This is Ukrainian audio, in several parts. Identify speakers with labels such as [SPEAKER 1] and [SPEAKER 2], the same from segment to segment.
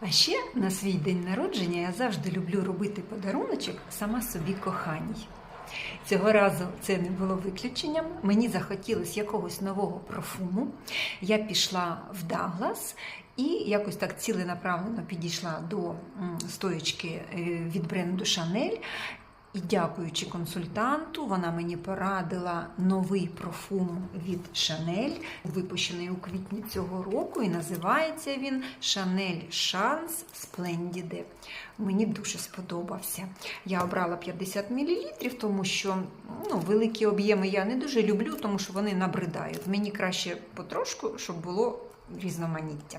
[SPEAKER 1] А ще на свій день народження я завжди люблю робити подаруночок сама собі коханій. Цього разу це не було виключенням. Мені захотілося якогось нового парфуму. Я пішла в Даглас і якось так ціленаправленно підійшла до стоєчки е, від бренду Шанель. І дякуючи консультанту, вона мені порадила новий парфум від Шанель, випущений у квітні цього року, і називається він Шанель Шанс Splendide. Мені дуже сподобався. Я обрала 50 мл, тому що ну, великі об'єми я не дуже люблю, тому що вони набридають. Мені краще потрошку, щоб було різноманіття.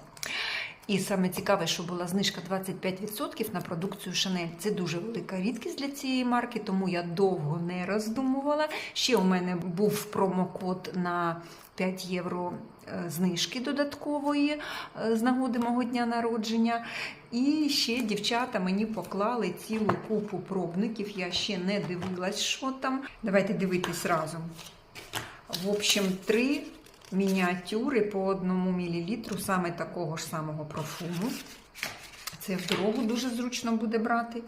[SPEAKER 1] І саме цікаве, що була знижка 25% на продукцію Chanel. Це дуже велика рідкість для цієї марки, тому я довго не роздумувала. Ще у мене був промокод на 5 євро е, знижки додаткової е, з нагоди мого дня народження. І ще дівчата мені поклали цілу купу пробників. Я ще не дивилась, що там. Давайте дивитись разом. В общем, три мініатюри по одному мілілітру саме такого ж самого парфуму. Це в дорогу дуже зручно буде брати.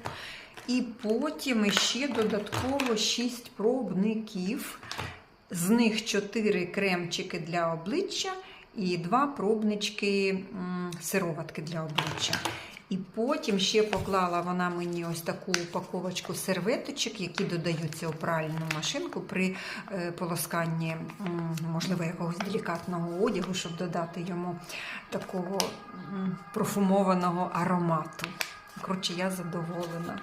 [SPEAKER 1] І потім ще додатково 6 пробників. З них 4 кремчики для обличчя і 2 пробнички сироватки для обличчя. І потім ще поклала вона мені ось таку упаковочку серветочок, які додаються у пральну машинку при е, полосканні, можливо, якогось делікатного одягу, щоб додати йому такого профумованого аромату. Коротше, я задоволена.